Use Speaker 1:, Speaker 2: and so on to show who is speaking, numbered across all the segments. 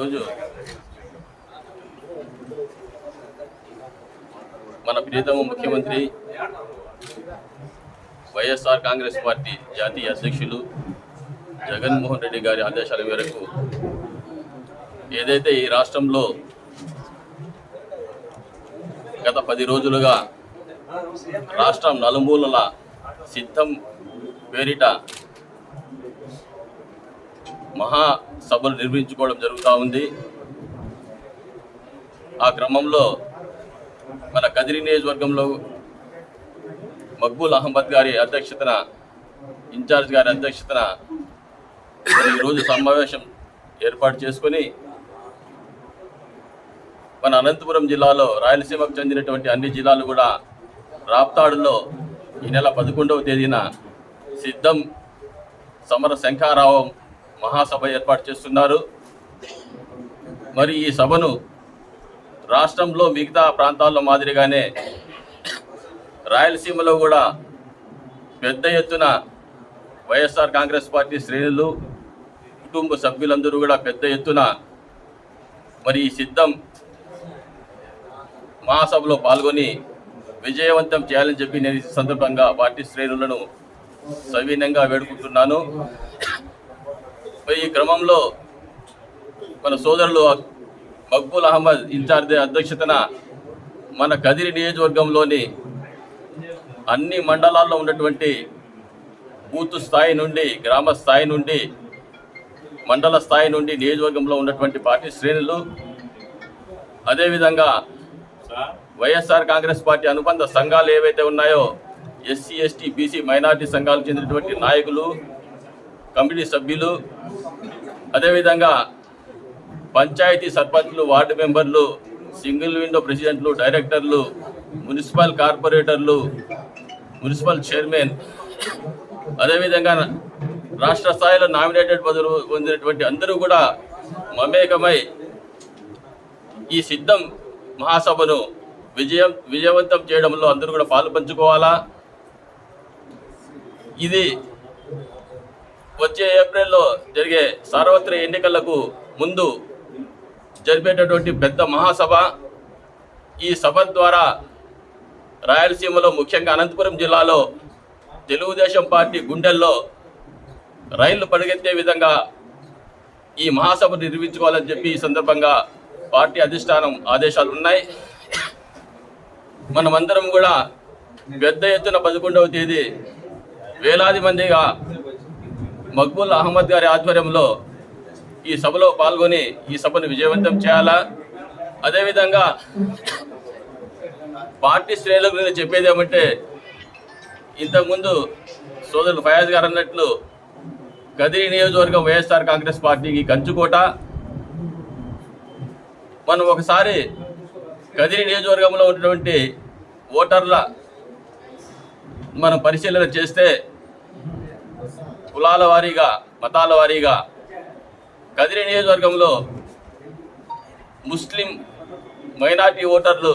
Speaker 1: రోజు మన ప్రియతమ ముఖ్యమంత్రి వైఎస్ఆర్ కాంగ్రెస్ పార్టీ జాతీయ అధ్యక్షులు జగన్మోహన్ రెడ్డి గారి ఆదేశాల మేరకు ఏదైతే ఈ రాష్ట్రంలో గత పది రోజులుగా రాష్ట్రం నలుమూలల సిద్ధం పేరిట మహాసభలు నిర్వహించుకోవడం జరుగుతూ ఉంది. ఆ క్రమంలో మన కదిరి నియోజకవర్గంలో మక్బూల్ అహ్మద్ గారి అధ్యక్షతన ఇన్ఛార్జ్ గారి అధ్యక్షతన ఈరోజు సమావేశం ఏర్పాటు చేసుకొని మన అనంతపురం జిల్లాలో రాయలసీమకు చెందినటువంటి అన్ని జిల్లాలు కూడా రాప్తాడులో ఈ నెల పదకొండవ తేదీన సిద్ధం సమర శంఖారావం మహాసభ ఏర్పాటు చేస్తున్నారు. మరి ఈ సభను రాష్ట్రంలో మిగతా ప్రాంతాల్లో మాదిరిగానే రాయలసీమలో కూడా పెద్ద ఎత్తున వైఎస్ఆర్ కాంగ్రెస్ పార్టీ శ్రేణులు కుటుంబ సభ్యులందరూ కూడా పెద్ద ఎత్తున మరి ఈ సిద్ధం మహాసభలో పాల్గొని విజయవంతం చేయాలని చెప్పి నేను ఈ సందర్భంగా పార్టీ శ్రేణులను సవీనంగా వేడుకుంటున్నాను. మరి ఈ క్రమంలో మన సోదరులు మక్బూల్ అహ్మద్ ఇన్ఛార్జ్ అధ్యక్షతన మన కదిరి నియోజకవర్గంలోని అన్ని మండలాల్లో ఉన్నటువంటి బూత్ స్థాయి నుండి గ్రామ స్థాయి నుండి మండల స్థాయి నుండి నియోజకవర్గంలో ఉన్నటువంటి పార్టీ శ్రేణులు అదేవిధంగా వైఎస్ఆర్ కాంగ్రెస్ పార్టీ అనుబంధ సంఘాలు ఏవైతే ఉన్నాయో ఎస్సీ ఎస్టీ బీసీ మైనార్టీ సంఘాలకు చెందినటువంటి నాయకులు కమిటీ సభ్యులు అదేవిధంగా పంచాయతీ సర్పంచ్లు వార్డు మెంబర్లు సింగిల్ విండో ప్రెసిడెంట్లు డైరెక్టర్లు మున్సిపల్ కార్పొరేటర్లు మున్సిపల్ చైర్మన్ అదేవిధంగా రాష్ట్ర స్థాయిలో నామినేటెడ్ పదవులు పొందినటువంటి అందరూ కూడా మమేకమై ఈ సిద్ధం మహాసభను విజయం విజయవంతం చేయడంలో అందరూ కూడా పాలు పంచుకోవాలా? ఇది వచ్చే ఏప్రిల్లో జరిగే సార్వత్రిక ఎన్నికలకు ముందు జరిపేటటువంటి పెద్ద మహాసభ ఈ సభ ద్వారా రాయలసీమలో ముఖ్యంగా అనంతపురం జిల్లాలో తెలుగుదేశం పార్టీ గుండెల్లో రైళ్ళు పడగెత్తే విధంగా ఈ మహాసభ నిర్మించుకోవాలని చెప్పి ఈ సందర్భంగా పార్టీ అధిష్టానం ఆదేశాలు ఉన్నాయి. మనమందరం కూడా పెద్ద ఎత్తున పదకొండవ తేదీ వేలాది మందిగా మక్బూల్ అహ్మద్ గారి ఆధ్వర్యంలో ఈ సభలో పాల్గొని ఈ సభను విజయవంతం చేయాలా? అదేవిధంగా పార్టీ శ్రేణులకు నేను చెప్పేది ఏమంటే ఇంతకుముందు సోదరులు ఫయాజ్ గారు అన్నట్లు కదిరి నియోజకవర్గం వైఎస్ఆర్ కాంగ్రెస్ పార్టీకి కంచుకోట. మనం ఒకసారి కదిరి నియోజకవర్గంలో ఉన్నటువంటి ఓటర్ల మనం పరిశీలన చేస్తే కులాల వారీగా మతాల వారీగా కదిరి నియోజకవర్గంలో ముస్లిం మైనార్టీ ఓటర్లు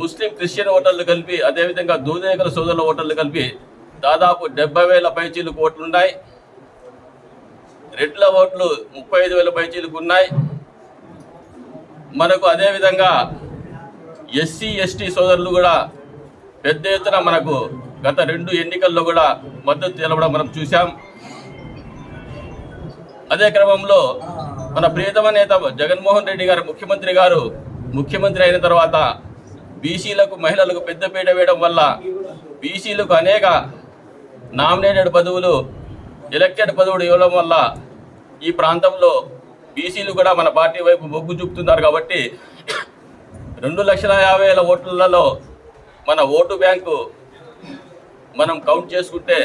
Speaker 1: ముస్లిం క్రిస్టియన్ ఓటర్లు కలిపి అదేవిధంగా దూదేకల సోదరుల ఓటర్లు కలిపి దాదాపు డెబ్బై వేల పైచీలకు ఓట్లు ఉన్నాయి. రెడ్ల ఓట్లు ముప్పై ఐదు వేల పైచీలకు ఉన్నాయి. మనకు అదేవిధంగా ఎస్సీ ఎస్టీ సోదరులు కూడా పెద్ద ఎత్తున మనకు గత రెండు ఎన్నికల్లో కూడా మద్దతు తెలవడం మనం చూసాం అదే క్రమంలో మన ప్రియతమ నేత జగన్మోహన్ రెడ్డి గారు ముఖ్యమంత్రి గారు ముఖ్యమంత్రి అయిన తర్వాత బీసీలకు మహిళలకు పెద్దపీట వేయడం వల్ల బీసీలకు అనేక నామినేటెడ్ పదవులు ఎలక్టెడ్ పదవులు ఇవ్వడం వల్ల ఈ ప్రాంతంలో బీసీలు కూడా మన పార్టీ వైపు మొగ్గు చూపుతున్నారు కాబట్టి రెండు లక్షల యాభై వేల ఓట్లలో మన ఓటు బ్యాంకు మనం కౌంట్ చేసుకుంటే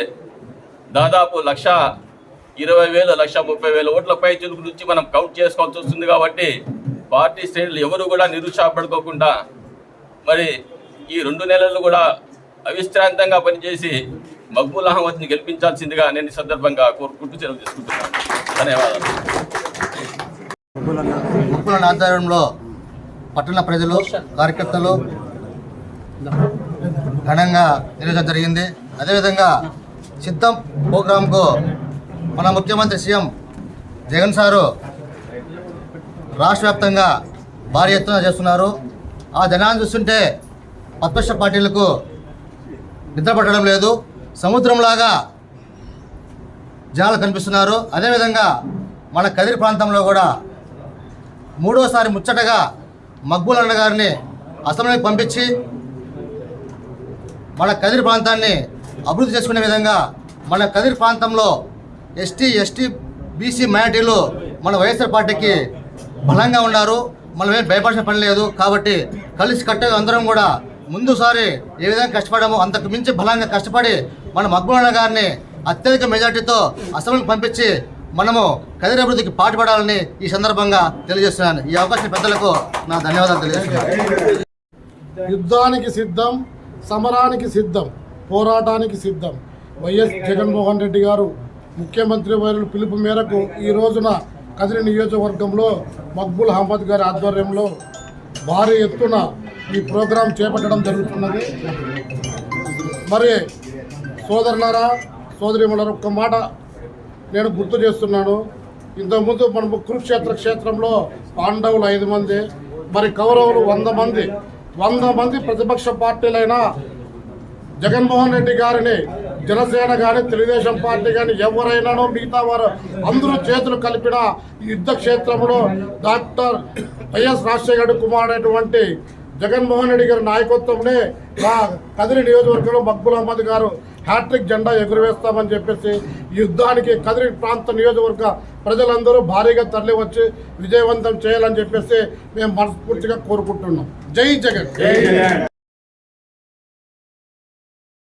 Speaker 1: దాదాపు లక్ష ఇరవై వేలు లక్ష ముప్పై వేల ఓట్లపై చిలుకు నుంచి మనం కౌంట్ చేసుకోవాల్సి వస్తుంది కాబట్టి పార్టీ శ్రేణులు ఎవరు కూడా నిరుత్సాహపడుకోకుండా మరి ఈ రెండు నెలలు కూడా అవిశ్రాంతంగా పనిచేసి మక్బూల్ అహ్మద్ని గెలిపించాల్సిందిగా నేను ఈ సందర్భంగా కోరుకుంటూ సెలవు తీసుకుంటున్నాను. ధన్యవాదాలు.
Speaker 2: ఆధ్వర్యంలో పట్టణ ప్రజలు కార్యకర్తలు ఘనంగా నిర్వహించడం జరిగింది. అదేవిధంగా సిద్ధం ప్రోగ్రాంకు మన ముఖ్యమంత్రి సీఎం జగన్ సారు రాష్ట్ర వ్యాప్తంగా భారీ ఎత్తున చేస్తున్నారు. ఆ జనాన్ని చూస్తుంటే ప్రతిపక్ష పార్టీలకు నిద్రపట్టడం లేదు. సముద్రంలాగా జనాలు కనిపిస్తున్నారు. అదేవిధంగా మన కదిరి ప్రాంతంలో కూడా మూడోసారి ముచ్చటగా మక్బూల్ గారిని అసెంబ్లీకి పంపించి మన కదిరి ప్రాంతాన్ని అభివృద్ధి చేసుకునే విధంగా మన కదిరి ప్రాంతంలో ఎస్టీ ఎస్టీ బీసీ మైనార్టీలు మన వైఎస్ఆర్ పార్టీకి బలంగా ఉన్నారు. మనం ఏం భయపడాల్సిన పని లేదు. కాబట్టి కలిసి కట్టగా అందరం కూడా ముందుసారి ఏ విధంగా కష్టపడామో అంతకు మించి బలంగా కష్టపడి మన మక్బూల్ గారిని అత్యధిక మెజార్టీతో అసెంబ్లీకి పంపించి మనము కదిరి అభివృద్ధికి పాటుపడాలని ఈ సందర్భంగా తెలియజేస్తున్నాను. ఈ అవకాశం పెద్దలకు నా ధన్యవాదాలు తెలియజేస్తున్నాను.
Speaker 3: యుద్ధానికి సిద్ధం. సమరానికి సిద్ధం పోరాటానికి సిద్ధం. వైఎస్ జగన్మోహన్ రెడ్డి గారు ముఖ్యమంత్రి వారి పిలుపు మేరకు ఈ రోజున కదిరి నియోజకవర్గంలో మక్బుల్ అహ్మద్ గారి ఆధ్వర్యంలో భారీ ఎత్తున ఈ ప్రోగ్రాం చేపట్టడం జరుగుతున్నది. మరి సోదరులరా సోదరిములరా ఒక్క మాట నేను గుర్తు చేస్తున్నాను. ఇంతకుముందు మనము కురుక్షేత్ర క్షేత్రంలో పాండవులు ఐదు మంది మరి కౌరవులు వంద మంది వంద మంది ప్రతిపక్ష పార్టీలైన జగన్మోహన్ రెడ్డి గారిని జనసేన కానీ తెలుగుదేశం పార్టీ కానీ ఎవరైనానో మిగతా వారు అందరూ చేతులు కలిపిన యుద్ధ క్షేత్రంలో డాక్టర్ వైఎస్ రాజశేఖర కుమారుడైనటువంటి జగన్మోహన్ రెడ్డి గారి నాయకత్వంనే మా కదిరి నియోజకవర్గంలో మక్బుల్ అహ్మద్ గారు హ్యాట్రిక్ జెండా ఎగురవేస్తామని చెప్పేసి యుద్ధానికి కదిరి ప్రాంత నియోజకవర్గ ప్రజలందరూ భారీగా తరలివచ్చి విజయవంతం చేయాలని చెప్పేసి మేము మనస్ఫూర్తిగా కోరుకుంటున్నాం. జై జగన్.